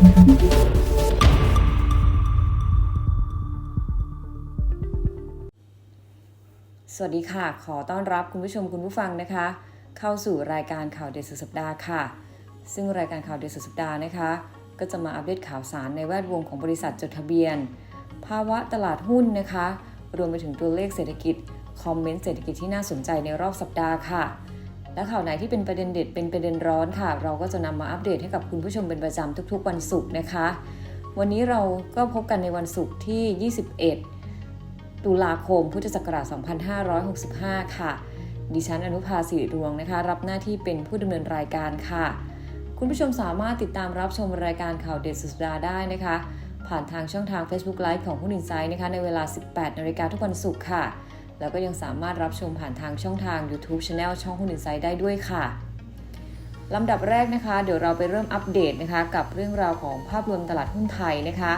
สวัสดีค่ะ ขอต้อนรับคุณผู้ชมคุณผู้ฟังนะคะ เข้าสู่รายการข่าวเด็ดสุดสัปดาห์ค่ะ ซึ่งรายการข่าวเด็ดสุดสัปดาห์นะคะ ก็จะมาอัปเดตข่าวสารในแวดวงของบริษัทจดทะเบียน ภาวะตลาดหุ้นนะคะ รวมไปถึงตัวเลขเศรษฐกิจ คอมเมนต์เศรษฐกิจที่น่าสนใจในรอบสัปดาห์ค่ะ และข่าวไหนที่เป็นประเด็นเด็ดเป็นประเด็นร้อนค่ะ เราก็จะนำมาอัปเดตให้กับคุณผู้ชมเป็นประจำทุกๆ วันศุกร์นะคะ วันนี้เราก็พบกันในวันศุกร์ที่ 21 ตุลาคม พุทธศักราช 2565 ค่ะ ดิฉันอนุภาสิริรวงนะคะ รับหน้าที่เป็นผู้ดำเนินรายการค่ะ คุณผู้ชมสามารถติดตามรับชมรายการข่าวเด็ดสุดดาได้นะคะ ผ่านทางช่องทาง Facebook Live ของหุ้นอินไซด์นะคะในเวลา 18นาฬิกาทุกวันศุกร์ค่ะ แล้วก็ยังสามารถรับชมผ่านทางช่องทาง YouTube Channel ช่องหุ้นอินไซด์ได้ด้วยค่ะลำดับแรกนะคะ เดี๋ยวเราไปเริ่มอัปเดตนะคะ กับเรื่องราวของภาพรวมตลาดหุ้นไทยนะคะ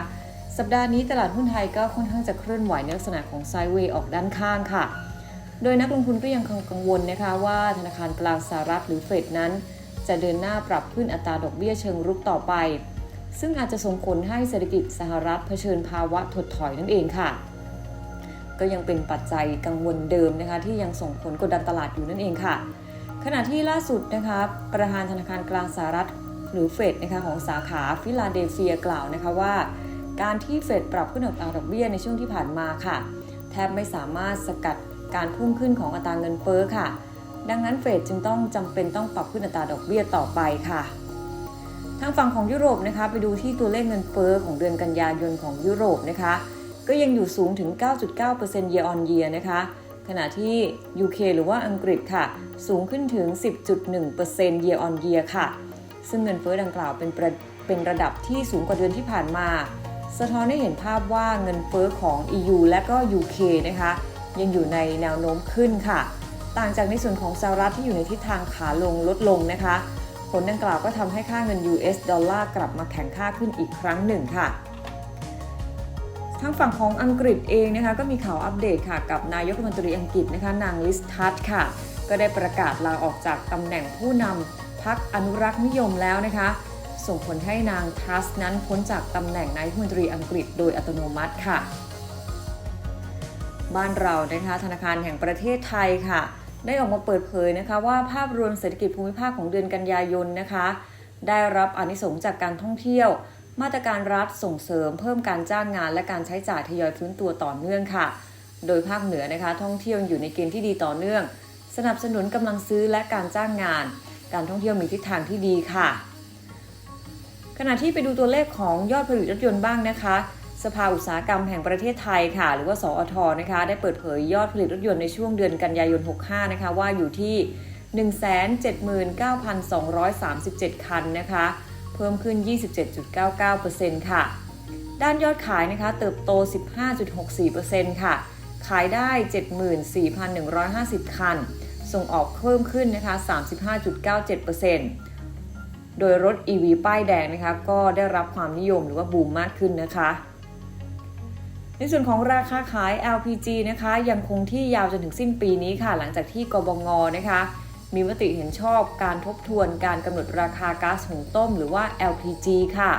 สัปดาห์นี้ตลาดหุ้นไทยก็ค่อนข้างจะเคลื่อนไหวในลักษณะของไซด์เวย์ออกด้านข้างค่ะ โดยนักลงทุนก็ยังกังวลนะคะ ว่าธนาคารกลางสหรัฐหรือเฟดนั้น จะเดินหน้าปรับขึ้นอัตราดอกเบี้ยเชิงรุกต่อไป ซึ่งอาจจะส่งผลให้เศรษฐกิจสหรัฐเผชิญภาวะถดถอยนั่นเองค่ะ ก็ยังเป็นปัจจัยกังวลเดิมนะคะที่ยังส่งผลกดดันตลาดอยู่นั่นเองค่ะ ขณะที่ล่าสุดนะคะประธานธนาคารกลางสหรัฐหรือเฟดนะคะของสาขาฟิลาเดลเฟียกล่าวนะคะว่า การที่เฟดปรับขึ้นอัตราดอกเบี้ยในช่วงที่ผ่านมาค่ะ แทบไม่สามารถสกัดการพุ่งขึ้นของอัตราเงินเฟ้อค่ะ ดังนั้นเฟดจึงต้องจำเป็นต้องปรับขึ้นอัตราดอกเบี้ยต่อไปค่ะทางฝั่งของยุโรปนะคะไปดูที่ตัวเลขเงินเฟ้อของเดือนกันยายนของยุโรปนะคะ ก็ยังอยู่สูงถึง 9.9% year on year นะคะ ขณะที่ UK หรือว่าอังกฤษค่ะ สูงขึ้นถึง 10.1% year on year ค่ะ ซึ่งเงินเฟ้อดังกล่าวเป็นระเป็นระดับที่สูงกว่าเดือนที่ผ่านมา สะท้อนให้เห็นภาพว่าเงินเฟ้อของ EU และก็ UK นะคะ ยังอยู่ในแนวโน้มขึ้นค่ะ ต่างจากในส่วนของสหรัฐที่อยู่ในทิศทางขาลงลดลงนะคะ ผลดังกล่าวก็ทำให้ค่าเงิน US ดอลลาร์กลับมาแข็งค่าขึ้นอีกครั้งหนึ่งค่ะ ทางฝั่งของอังกฤษเองนะคะก็มีข่าวอัปเดตค่ะกับนายกรัฐมนตรีอังกฤษนะคะนางลิสทัสค่ะ ก็ได้ประกาศลาออกจากตำแหน่งผู้นำพรรคอนุรักษ์นิยมแล้วนะคะ ส่งผลให้นางทัสนั้นพ้นจากตำแหน่งนายกรัฐมนตรีอังกฤษโดยอัตโนมัติค่ะ บ้านเรานะคะธนาคารแห่งประเทศไทยค่ะ ได้ออกมาเปิดเผยนะคะว่าภาพรวมเศรษฐกิจภูมิภาคของเดือนกันยายนนะคะ ได้รับอนิสงส์จากการท่องเที่ยว มาตรการรัฐส่งเสริมเพิ่มการจ้างงาน และการใช้จ่ายทยอยฟื้นตัวต่อเนื่องค่ะ โดยภาคเหนือนะคะ ท่องเที่ยวอยู่ในเกณฑ์ที่ดีต่อเนื่อง สนับสนุนกำลังซื้อและการจ้างงาน การท่องเที่ยวมีทิศทางที่ดีค่ะ ขณะที่ไปดูตัวเลขของยอดผลิตรถยนต์บ้างนะคะ สภาอุตสาหกรรมแห่งประเทศไทยค่ะ หรือว่าสอทนะคะ ได้เปิดเผยยอดผลิตรถยนต์ในช่วงเดือนกันยายน 65 นะคะ ว่าอยู่ที่ 179,237 คันนะคะ เพิ่มขึ้น 27.99%ค่ะ ด้านยอดขายนะคะเติบโต 15.64%ค่ะ ขายได้ 74,150 คัน ส่งออกเพิ่มขึ้นนะคะ 35.97%โดยรถ EV ป้ายแดงนะคะก็ได้รับความนิยมหรือว่าบูมมากขึ้นนะคะ ในส่วนของราคาขาย LPG นะคะยังคงที่ยาวจนถึงสิ้นปีนี้ค่ะ หลังจากที่กบงนะคะ มีมติเห็นชอบการทบทวนการกำหนดราคาก๊าซหุงต้มหรือว่า LPG ค่ะ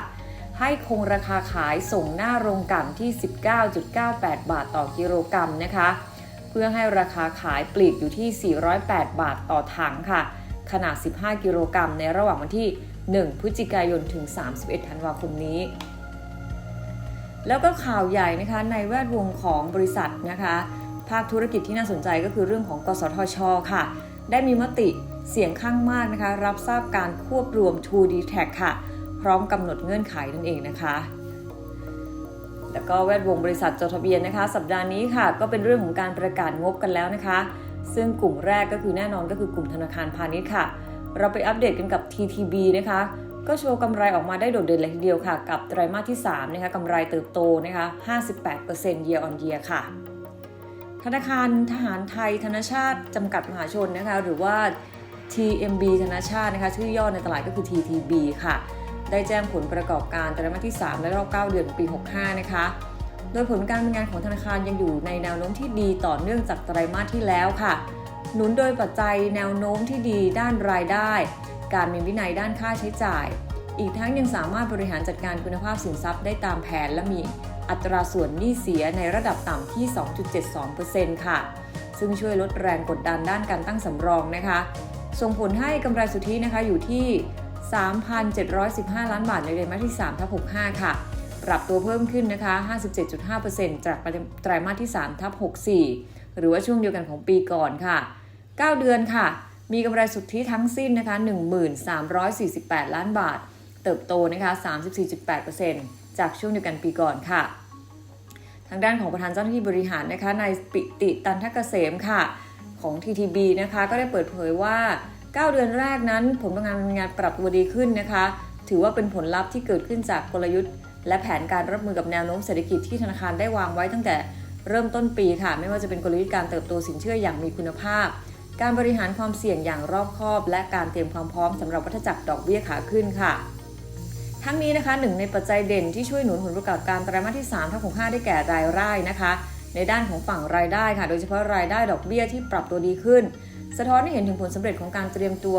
ให้คงราคาขายส่งหน้าโรงกลั่นที่ 19.98 บาทต่อกิโลกรัมนะคะ เพื่อให้ราคาขายปลีกอยู่ที่ 408 บาทต่อถังค่ะ ขนาด 15 กิโลกรัมในระหว่างวันที่ 1 พฤศจิกายนถึง 31 ธันวาคมนี้ แล้วก็ข่าวใหญ่นะคะในแวดวงของบริษัทนะคะ ภาคธุรกิจที่น่าสนใจก็คือเรื่องของกสทช ค่ะ ได้มีมติเสียงข้างมากนะคะ รับทราบการควบรวม 2D Tag ค่ะ พร้อมกำหนดเงื่อนไขนั่นเองนะคะแล้วก็แวดวงบริษัทจดทะเบียนนะคะ สัปดาห์นี้ค่ะ ก็เป็นเรื่องของการประกาศงบกันแล้วนะคะ ซึ่งกลุ่มแรกก็คือแน่นอนก็คือกลุ่มธนาคารพาณิชย์ค่ะ เราไปอัปเดตกันกับ TTB นะคะ ก็โชว์กำไรออกมาได้โดดเด่นเลยทีเดียวค่ะ กับไตรมาสที่3นะคะกำไรเติบโตนะคะ 58% year on year ค่ะ ธนาคารทหารไทยธนชาติจำกัดมหาชนนะคะหรือว่า TMB ธนชาตินะคะชื่อย่อในตลาดก็คือ TTB ค่ะ ได้แจ้งผลประกอบการไตรมาสที่ 3 และรอบ 9 เดือนปี 65 นะคะ โดยผลการดำเนินงานของธนาคารยังอยู่ในแนวโน้มที่ดีต่อเนื่องจากไตรมาสที่แล้วค่ะ หนุนโดยปัจจัยแนวโน้มที่ดีด้านรายได้ การมีวินัยด้านค่าใช้จ่าย อีกทั้งยังสามารถบริหารจัดการคุณภาพสินทรัพย์ได้ตามแผนและมี อัตราส่วนหนี้เสียในระดับต่ำที่ 2.72%ค่ะ ซึ่งช่วยลดแรงกดดันด้านการตั้งสำรองนะคะ ส่งผลให้กำไรสุทธินะคะอยู่ที่ 3,715 ล้านบาทในไตรมาสที่3ทับ65 ค่ะ ปรับตัวเพิ่มขึ้นนะคะ 57.5%จากไตรมาสที่3ทับ64 หรือว่าช่วงเดียวกันของปีก่อนค่ะ 9 เดือนค่ะ มีกำไรสุทธิทั้งสิ้นนะคะ 1348 ล้านบาท เติบโตนะคะ 34.8% จากช่วงเดียวกันปีก่อนค่ะ ทางด้านของประธานเจ้าหน้าที่บริหารนะคะนายปิติตันทกเกษมค่ะ ของ TTB นะคะ ก็ได้เปิดเผยว่า 9 เดือนแรกนั้นผลงานงานปรับตัวดีขึ้นนะคะ ถือว่าเป็นผลลัพธ์ที่เกิดขึ้นจากกลยุทธ์ และแผนการรับมือกับแนวโน้มเศรษฐกิจที่ธนาคารได้วางไว้ตั้งแต่เริ่มต้นปีค่ะ ไม่ว่าจะเป็นกลยุทธ์การเติบโตสินเชื่ออย่างมีคุณภาพ การบริหารความเสี่ยงอย่างรอบคอบ และการเตรียมความพร้อมสำหรับวัฏจักรดอกเบี้ยขาขึ้นค่ะ ทั้งนี้นะคะหนึ่งในปัจจัยเด่นที่ช่วยหนุนผลประกอบการไตรมาสที่3ทั้งของ5ได้แก่รายได้นะคะ ในด้านของฝั่งรายได้ค่ะ โดยเฉพาะรายได้ดอกเบี้ยที่ปรับตัวดีขึ้น สะท้อนให้เห็นถึงผลสำเร็จของการเตรียมตัว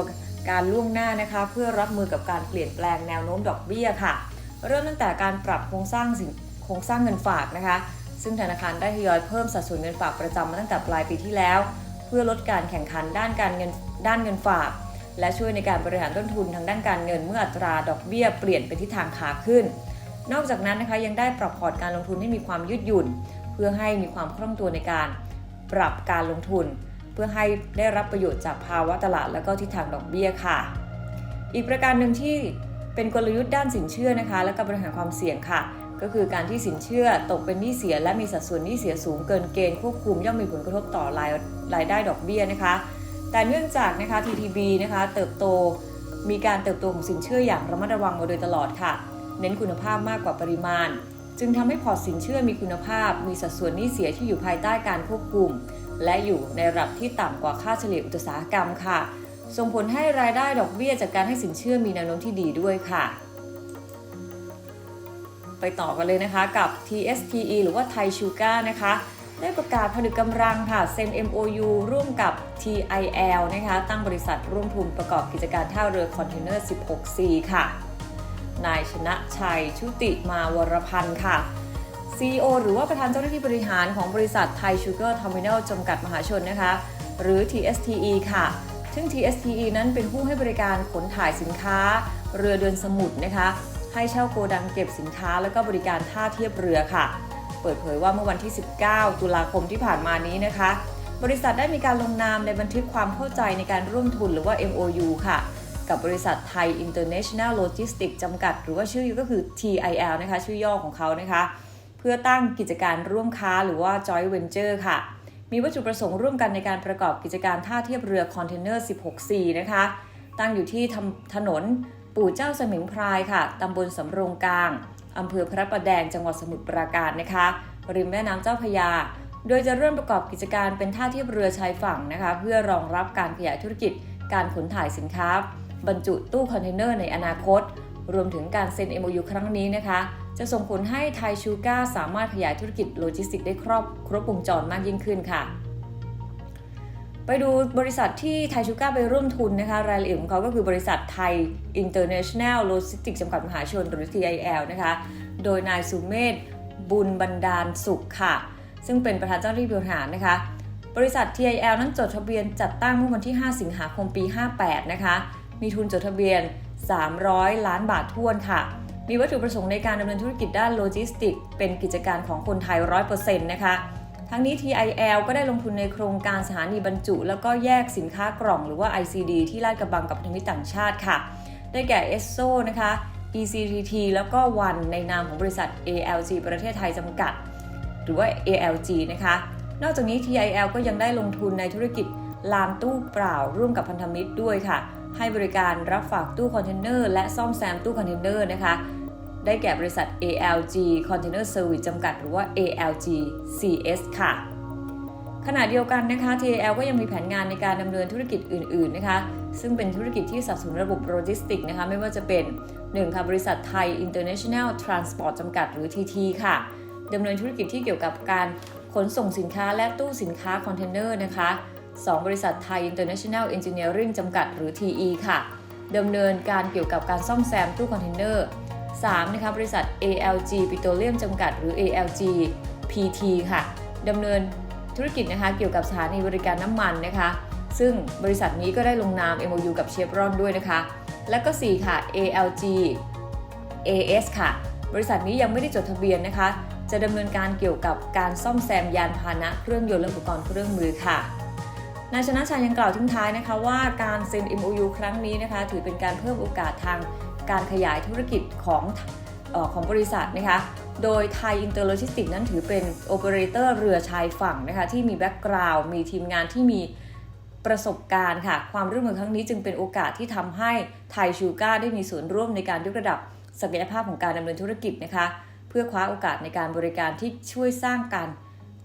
การล่วงหน้านะคะ เพื่อรับมือกับการเปลี่ยนแปลงแนวโน้มดอกเบี้ยค่ะ เริ่มตั้งแต่การปรับโครงสร้างสินโครงสร้างเงินฝากนะคะ ซึ่งธนาคารได้ทยอยเพิ่มสัดส่วนเงินฝากประจำมาตั้งแต่ปลายปีที่แล้ว เพื่อลดการแข่งขันด้านการเงินด้านเงินฝาก และช่วยในการบริหารต้นทุนทางด้านการเงินเมื่ออัตราดอกเบี้ยเปลี่ยนไปทิศทางขาขึ้น นอกจากนั้นนะคะยังได้ปรับพอร์ตการลงทุนให้มีความยืดหยุ่น เพื่อให้มีความคล่องตัวในการปรับการลงทุน เพื่อให้ได้รับประโยชน์จากภาวะตลาดและก็ทิศทางดอกเบี้ยค่ะ อีกประการหนึ่งที่เป็นกลยุทธ์ด้านสินเชื่อนะคะ และการบริหารความเสี่ยงค่ะ ก็คือการที่สินเชื่อตกเป็นหนี้เสีย และมีสัดส่วนหนี้เสียสูงเกินเกณฑ์ควบคุมย่อมมีผลกระทบต่อรายรายได้ดอกเบี้ยนะคะ แต่เนื่องจากนะคะ TTB นะคะเติบโตมีการเติบโตของสินเชื่ออย่างระมัดระวังมาโดยตลอดค่ะ เน้นคุณภาพมากกว่าปริมาณ จึงทำให้พอร์ตสินเชื่อมีคุณภาพ มีสัดส่วนหนี้เสียที่อยู่ภายใต้การควบคุม และอยู่ในระดับที่ต่ำกว่าค่าเฉลี่ยอุตสาหกรรมค่ะ ส่งผลให้รายได้ดอกเบี้ยจากการให้สินเชื่อมีแนวโน้มที่ดีด้วยค่ะ ไปต่อกันเลยนะคะกับ TSTE หรือว่าไทยชูการ์นะคะ ได้ประกาศผนึกกำลังค่ะเซ็น MOU ร่วมกับ TIL นะคะตั้งบริษัทร่วมทุนประกอบกิจการท่าเรือคอนเทนเนอร์ 16C ค่ะ นายชนะชัยชุติมาวรพันธ์ค่ะ CEO หรือว่าประธานเจ้าหน้าที่บริหารของบริษัทไทยชูเกอร์ทอร์มินอลจำกัดมหาชนนะคะ หรือ TSTE ค่ะ ซึ่ง TSTE นั้นเป็นผู้ให้บริการขนถ่ายสินค้า เรือเดินสมุทรนะคะ ให้เช่าโกดังเก็บสินค้า แล้วก็บริการท่าเทียบเรือค่ะ เปิดเผยว่าเมื่อวันที่ 19 ตุลาคมที่ผ่านมานี้นะคะ บริษัทได้มีการลงนามในบันทึกความเข้าใจในการร่วมทุนหรือว่า MOU ค่ะ กับบริษัทไทย International Logistics จำกัด หรือว่าชื่อก็คือ TIL นะคะ ชื่อย่อของเขานะคะ เพื่อตั้งกิจการร่วมค้าหรือว่า Joint Venture ค่ะ มีวัตถุประสงค์ร่วมกันในการประกอบกิจการท่าเทียบเรือคอนเทนเนอร์ 16C นะคะ ตั้งอยู่ที่ถนนปู่เจ้าสมิงพรายค่ะตำบลสำโรงกลาง อำเภอพระประแดงจังหวัดสมุทรปราการนะคะริมแม่น้ำเจ้าพยา โดยจะเริ่มประกอบกิจการเป็นท่าเทียบเรือชายฝั่งนะคะ เพื่อรองรับการขยายธุรกิจ การขนถ่ายสินค้า บรรจุตู้คอนเทนเนอร์ในอนาคต รวมถึงการเซ็น MOU ครั้งนี้นะคะ จะส่งผลให้ไทยชูการ์สามารถขยายธุรกิจโลจิสติกส์ได้ครอบครบวงจรมากยิ่งขึ้นค่ะ ไปดูบริษัทที่ไทยชูการ์ไปร่วมทุนนะคะ รายละเอียดของเขาก็คือบริษัทไทย International Logistics จำกัดมหาชนหรือ TIL นะคะ โดยนายสุเมธบุญบันดาลสุขค่ะ ซึ่งเป็นประธานเจ้าหน้าที่บริหารนะคะ บริษัท TIL นั้นจดทะเบียนจัดตั้งเมื่อวันที่ 5 สิงหาคมปี 58 นะคะ มีทุนจดทะเบียน 300 ล้านบาทท้วนค่ะ มีวัตถุประสงค์ในการดำเนินธุรกิจด้านโลจิสติก เป็นกิจการของคนไทย 100%นะคะ ทั้งนี้ TIL ก็ได้ลงทุนในโครงการสถานีบรรจุ แล้วก็แยกสินค้ากล่องหรือว่า ICD ที่ลาดกระบังกับพันธมิตรต่างชาติค่ะ ได้แก่ ESSO นะคะ ECTT แล้วก็วันในนามของบริษัท ALG ประเทศไทยจำกัด หรือว่า ALG นะคะ นอกจากนี้ TIL ก็ยังได้ลงทุนในธุรกิจลานตู้เปล่าร่วมกับพันธมิตรด้วยค่ะ ให้บริการรับฝากตู้คอนเทนเนอร์และซ่อมแซมตู้คอนเทนเนอร์นะคะ ได้แก่บริษัท ALG Container Service จำกัดหรือว่า ALG CS ค่ะ ขณะเดียวกันนะคะ TAL ก็ยังมีแผนงานในการดำเนินธุรกิจอื่น ๆ นะคะ ซึ่งเป็นธุรกิจที่สับสนุนระบบโลจิสติกส์นะคะ ไม่ว่าจะเป็น 1. ค่ะบริษัทไทย International Transport จำกัดหรือ TT ค่ะดำเนินธุรกิจที่เกี่ยวกับการขนส่งสินค้าและตู้สินค้าคอนเทนเนอร์นะคะ 2. บริษัทไทย International Engineering จำกัดหรือ TE ค่ะดำเนินการเกี่ยวกับการซ่อมแซมตู้คอนเทนเนอร์ 3. นะคะบริษัท ALG Petroleum จำกัดหรือ ALG PT ค่ะดำเนินธุรกิจนะคะเกี่ยวกับสถานีบริการน้ำมันนะคะ ซึ่งบริษัทนี้ก็ได้ลงนาม MOU กับเชฟรอนด้วยนะคะ และก็ 4 ค่ะ ALG AS ค่ะ บริษัทนี้ยังไม่ได้จดทะเบียนนะคะ จะดำเนินการเกี่ยวกับการซ่อมแซมยานพาหนะเครื่องยนต์และอุปกรณ์เครื่องมือค่ะนายชนะชัยยังกล่าวทิ้งท้ายนะคะว่าการเซ็น MOU ครั้งนี้นะคะ ถือเป็นการเพิ่มโอกาสทาง การขยายธุรกิจของออของบริษัทนะคะ โดยไทยอินเตอร์โลจิสติกนั้นถือเป็นโอเปอเรเตอร์เรือชายฝั่งนะคะที่มีแบ็กกราวด์มีทีมงานที่มีประสบการณ์ค่ะ ความร่วมมือครั้งนี้จึงเป็นโอกาสที่ทำให้ไทยชูการ์ได้มีส่วนร่วมในการยกระดับศักยภาพของการดำเนินธุรกิจนะคะ เพื่อคว้าโอกาสในการบริการที่ช่วยสร้างการ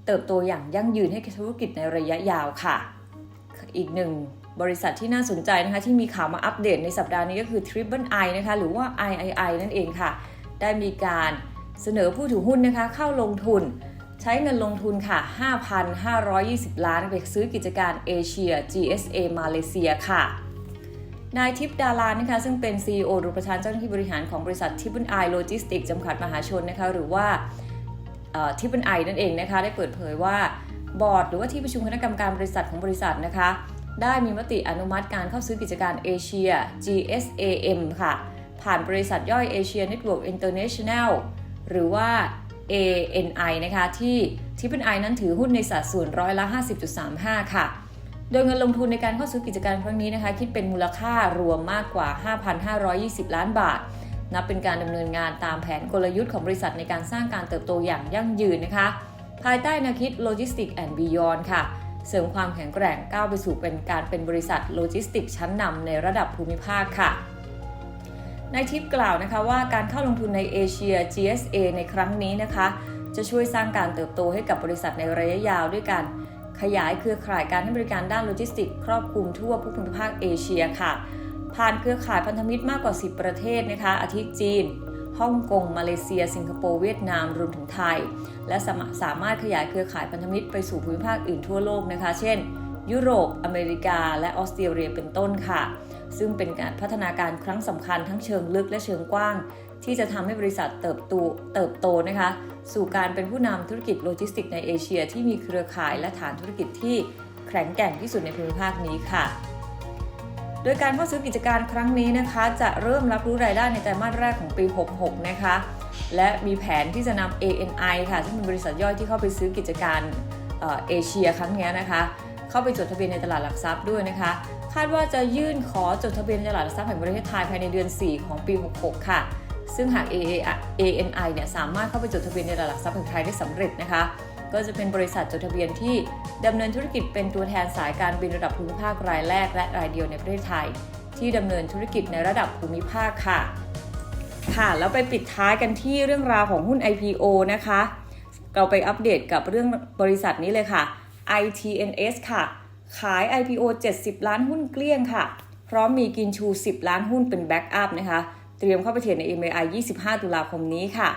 เติบโตอย่างยั่งยืนให้ธุรกิจในระยะยาวค่ะ อีกหนึ่ง บริษัทที่น่าสนใจนะคะที่มีข่าวมาอัปเดตในสัปดาห์นี้ก็คือ Triple I นะคะหรือว่า III นั่นเองค่ะ ได้มีการเสนอผู้ถือหุ้นนะคะเข้าลงทุน ใช้เงินลงทุนค่ะ 5,520 ล้านไปซื้อกิจการเอเชีย GSA มาเลเซียค่ะนายทิพดารานะคะซึ่งเป็น CEO หรือประธานเจ้าหน้าที่บริหารของบริษัททิพย์ไอโลจิสติกจำกัดมหาชนนะคะหรือว่าทิพย์ไอนั่นเองนะคะได้เปิดเผยว่าบอร์ดหรือว่าที่ประชุมคณะกรรมการบริษัทของบริษัทนะคะ ได้มีมติอนุมัติการเข้าซื้อกิจการเอเชีย GSAM ค่ะ ผ่านบริษัทย่อย Asia Network International หรือว่า ANI นะคะที่ทิพย์ไอนั้นถือหุ้นในสัดส่วนร้อยละ 50.35 ค่ะ โดยเงินลงทุนในการเข้าซื้อกิจการครั้งนี้นะคะ คิดเป็นมูลค่ารวมมากกว่า 5,520 ล้านบาท นับเป็นการดำเนินงานตามแผนกลยุทธ์ของบริษัทในการสร้างการเติบโตอย่างยั่งยืนนะคะ ภายใต้แนวคิด Logistics and Beyond ค่ะ เสริมความแข็งแกร่งก้าวไปสู่เป็นการเป็นบริษัทโลจิสติกชั้นนำในระดับภูมิภาคค่ะนายทิพย์กล่าวนะคะว่าการเข้าลงทุนในเอเชีย GSA ในครั้งนี้นะคะ จะช่วยสร้างการเติบโตให้กับบริษัทในระยะยาวด้วยการขยายเครือข่ายการให้บริการด้านโลจิสติก ครอบคลุมทั่วภูมิภาคเอเชียค่ะ ผ่านเครือข่ายพันธมิตรมากกว่า 10 ประเทศนะคะ อาทิจีน ฮ่องกง มาเลเซีย สิงคโปร์ เวียดนาม รวมถึงไทย และสามสามารถขยายเครือข่ายพันธมิตรไปสู่ภูมิภาคอื่นทั่วโลกนะคะ เช่น ยุโรป อเมริกา และออสเตรเลีย เป็นต้นค่ะ ซึ่งเป็นการพัฒนาการครั้งสำคัญทั้งเชิงลึกและเชิงกว้าง ที่จะทำให้บริษัทเติบโตเติบโตนะคะ สู่การเป็นผู้นำธุรกิจโลจิสติกในเอเชีย ที่มีเครือข่ายและฐานธุรกิจที่แข็งแกร่งที่สุดในภูมิภาคนี้ค่ะ โดยการเข้าซื้อกิจการครั้งนี้นะคะ จะเริ่มรับรู้รายได้ในไตรมาสแรกของปี 66 นะคะ และมีแผนที่จะนำ ANI ค่ะ ซึ่งเป็นบริษัทย่อยที่เข้าไปซื้อกิจการเอเชียครั้งนี้นะคะ เข้าไปจดทะเบียนในตลาดหลักทรัพย์ด้วยนะคะ คาดว่าจะยื่นขอจดทะเบียนในตลาดหลักทรัพย์แห่งประเทศไทยภายในเดือน 4 ของปี 66 ค่ะ ซึ่งหาก ANI เนี่ยสามารถเข้าไปจดทะเบียนในตลาดหลักทรัพย์แห่งไทยได้สำเร็จนะคะ ก็จะเป็นบริษัทจดทะเบียนที่ ดำเนินธุรกิจเป็นตัวแทนสายการบินระดับภูมิภาครายแรก และรายเดียวในประเทศไทย ที่ดำเนินธุรกิจในระดับภูมิภาคค่ะ ค่ะ แล้วไปปิดท้ายกันที่เรื่องราวของหุ้น IPO นะคะ เราไปอัปเดตกับเรื่องบริษัทนี้เลยค่ะ ITNS ค่ะ ขาย IPO 70 ล้านหุ้นเกลี้ยงค่ะ พร้อมมีกินชู 10 ล้านหุ้นเป็นแบ็กอัพนะคะ เตรียมเข้าไปเทรดใน MAI 25 ตุลาคมนี้ค่ะ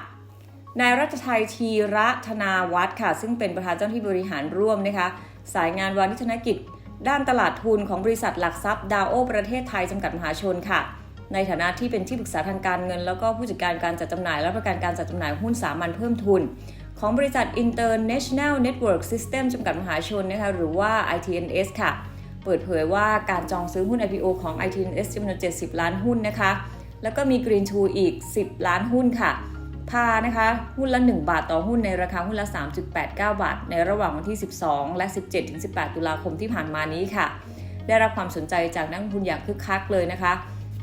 นายรัชชัยทีระธนาวัฒน์ค่ะ ซึ่งเป็นประธานเจ้าหน้าที่บริหารร่วมนะคะ สายงานวานิชนกิจ ด้านตลาดทุนของบริษัทหลักทรัพย์ดาวโอประเทศไทยจำกัดมหาชนค่ะ ในฐานะที่เป็นที่ปรึกษาทางการเงิน แล้วก็ผู้จัดการการจัดจำหน่าย และประกันการจัดจำหน่ายหุ้นสามัญเพิ่มทุน ของบริษัท International Network System จำกัดมหาชนนะคะหรือว่า ITNS ค่ะ เปิดเผยว่าการจองซื้อหุ้น IPO ของ ITNS จำนวน 70 ล้านหุ้นนะคะ แล้วก็มี Green Two อีก 10 ล้านหุ้นค่ะ พานะคะหุ้นละ 1 บาทต่อหุ้นในราคาหุ้นละ 3.89 บาท ในระหว่างวันที่ 12 และ 17-18 ตุลาคมที่ผ่านมานี้ค่ะ ได้รับความสนใจจากนักลงทุนอย่างคึกคักเลยนะคะ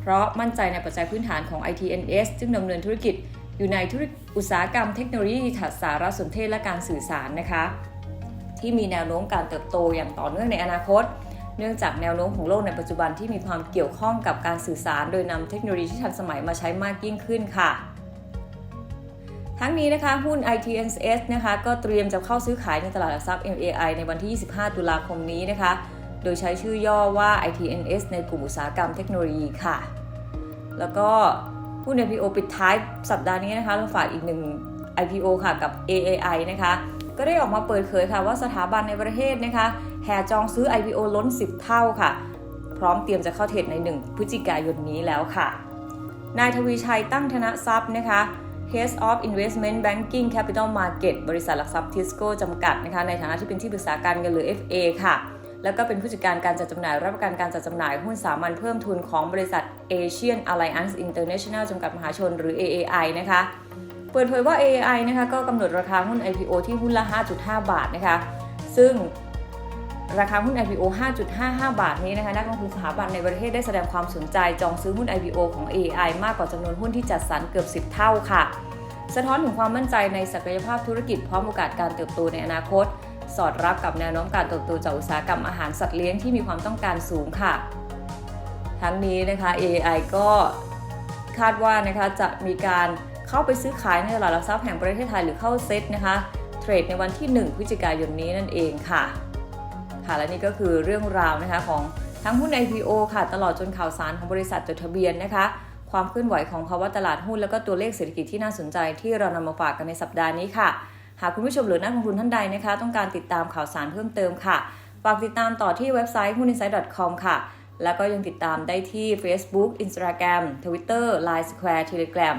เพราะมั่นใจในปัจจัยพื้นฐานของ ITNS ซึ่งดำเนินธุรกิจอยู่ในธุรกิจอุตสาหกรรมเทคโนโลยีสารสนเทศและการสื่อสารนะคะ ที่มีแนวโน้มการเติบโตอย่างต่อเนื่องในอนาคต เนื่องจากแนวโน้มของโลกในปัจจุบันที่มีความเกี่ยวข้องกับการสื่อสาร โดยนำเทคโนโลยีที่ทันสมัยมาใช้มากยิ่งขึ้นค่ะ ทั้งนี้นะคะหุ้น ITNS นะคะก็เตรียมจะเข้าซื้อขายในตลาดหลักทรัพย์ MAI ในวันที่ 25 ตุลาคมนี้นะคะ โดยใช้ชื่อย่อว่า ITNS ในกลุ่มอุตสาหกรรมเทคโนโลยีค่ะ แล้วก็หุ้น IPO ปิดท้ายสัปดาห์นี้นะคะเราฝากอีกหนึ่ง IPO ค่ะกับ AAI นะคะ ก็ได้ออกมาเปิดเผยค่ะว่าสถาบันในประเทศนะคะ แห่จองซื้อ IPO ล้น 10 เท่าค่ะ พร้อมเตรียมจะเข้าเทรดใน 1 พฤศจิกายนนี้แล้วค่ะ นายทวีชัยตั้งธนทรัพย์นะคะ Head of Investment Banking Capital Market บริษัทหลักทรัพย์ทิสโก้จำกัดนะคะในฐานะที่เป็นที่ปรึกษาการเงินหรือ FA ค่ะ แล้วก็เป็นผู้จัดการการจัดจำหน่ายรับประกันการจัดจำหน่ายหุ้นสามัญเพิ่มทุนของบริษัท Asian Alliance International จำกัดมหาชนหรือ AAI นะคะเปิดเผยว่า AAI นะคะก็กำหนดราคาหุ้น IPO ที่หุ้นละ 5.5 บาทนะคะ ซึ่ง ราคาหุ้น IPO 5.55 บาทนี้นะคะนักลงทุนสถาบันในประเทศได้แสดงความสนใจจองซื้อหุ้น IPO ของ AI มากกว่าจำนวนหุ้นที่จัดสรรเกือบ 10 เท่าค่ะ สะท้อนถึงความมั่นใจในศักยภาพธุรกิจพร้อมโอกาสการเติบโตในอนาคต สอดรับกับแนวโน้มการเติบโตจากอุตสาหกรรมอาหารสัตว์เลี้ยงที่มีความต้องการสูงค่ะ ทั้งนี้นะคะ AI ก็คาดว่านะคะจะมีการเข้าไปซื้อขายในตลาดหลักทรัพย์แห่งประเทศไทยหรือเข้าเซ็ตนะคะเทรดในวันที่ 1 พฤศจิกายนนี้นั่นเองค่ะ ค่ะ และนี่ก็คือเรื่องราวนะคะของทั้งหุ้น IPO ค่ะ ตลอดจนข่าวสารของบริษัทจดทะเบียนนะคะ ความเคลื่อนไหวของภาวะตลาดหุ้น แล้วก็ตัวเลขเศรษฐกิจที่น่าสนใจที่เรานำมาฝากกันในสัปดาห์นี้ค่ะ หากคุณผู้ชมหรือนักลงทุนท่านใดนะคะ ต้องการติดตามข่าวสารเพิ่มเติมค่ะ ฝากติดตามต่อที่เว็บไซต์ huninsight.com ค่ะ แล้วก็ยังติดตามได้ที่ Facebook Instagram Twitter Line Square Telegram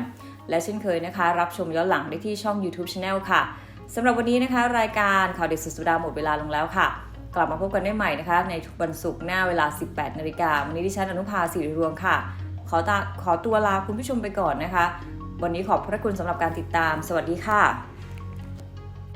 และเช่นเคยนะคะ รับชมย้อนหลังได้ที่ช่อง YouTube Channel ค่ะสำหรับวันนี้นะคะ รายการข่าวเด็กสุดสัปดาห์หมดเวลาลงแล้วค่ะ กลับมาพบกันได้ใหม่นะคะ ในทุกวันศุกร์หน้าเวลา 18นาฬิกาวันนี้ดิฉันอนุภาสิริรวงค่ะ ขอตาขอตัวลาคุณผู้ชมไปก่อนนะคะ วันนี้ขอบพระคุณสำหรับการติดตาม สวัสดีค่ะ